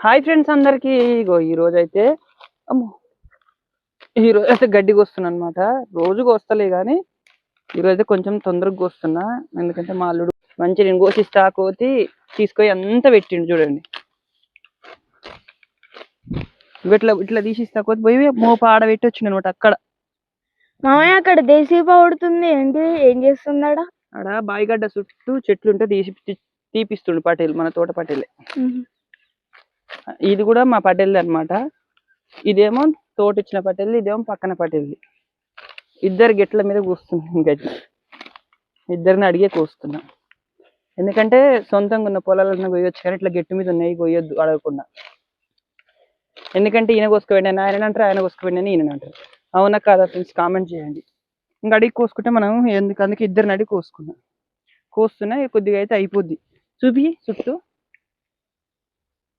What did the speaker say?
Hi friends అందరికి. ఇగో ఈ రోజు అయితే అమ్మో. ఈ రోజు అయితే గడ్డి కోస్తున్నా అనమాట రోజు కోస్తలే కానీ ఈ రోజు అయితే కొంచెం తొందరగా కోస్తున్నా ఎందుకంటే మా అల్లుడు మంచి నేను కోసిస్తా కోతి తీసుకొని అంతా పెట్టిండు చూడండి. ఇట్లా ఇట్లా తీసిస్తా కోతి. పోయి మోప ఆడ పెట్టి వచ్చిండు అనమాట అక్కడ. మామయ్య అక్కడ దేశీ పడుతుంది ఏంటి ఏం చేస్తున్నాడా ఆడ బాయిగడ్డ చుట్టూ చెట్లు ఉంటే తీసి తీపిస్తుండు పటేల్ మన తోట పటేలే. ఇది కూడా మా పటేల్ది అన్నమాట. ఇదేమో తోట ఇచ్చిన పటేల్ది ఇదేమో పక్కన పటేల్ది. ఇద్దరు గెట్ల మీద కూస్తున్నాం గడ్డి ఇద్దరిని అడిగే కూస్తున్నాం ఎందుకంటే సొంతంగా ఉన్న పొలాలను కొయ్యొచ్చు కానీ ఇట్లా గెట్టు మీద ఉన్నాయి కొయ్యొద్దు అడగకుండా. ఎందుకంటే ఈయన కోసుకుపోయిండి ఆయన అంటారు ఆయన కోసుకుపోయిండి ఈయన అంటారు. అవునా కాదా ఫ్రెండ్స్? కామెంట్ చేయండి. ఇంకా అడిగి కోసుకుంటే మనం ఎందుకు అందుకే ఇద్దరిని అడిగి కోసుకున్నాం. కోస్తున్నా కొద్దిగా అయితే అయిపోద్ది. చూపి చుట్టూ.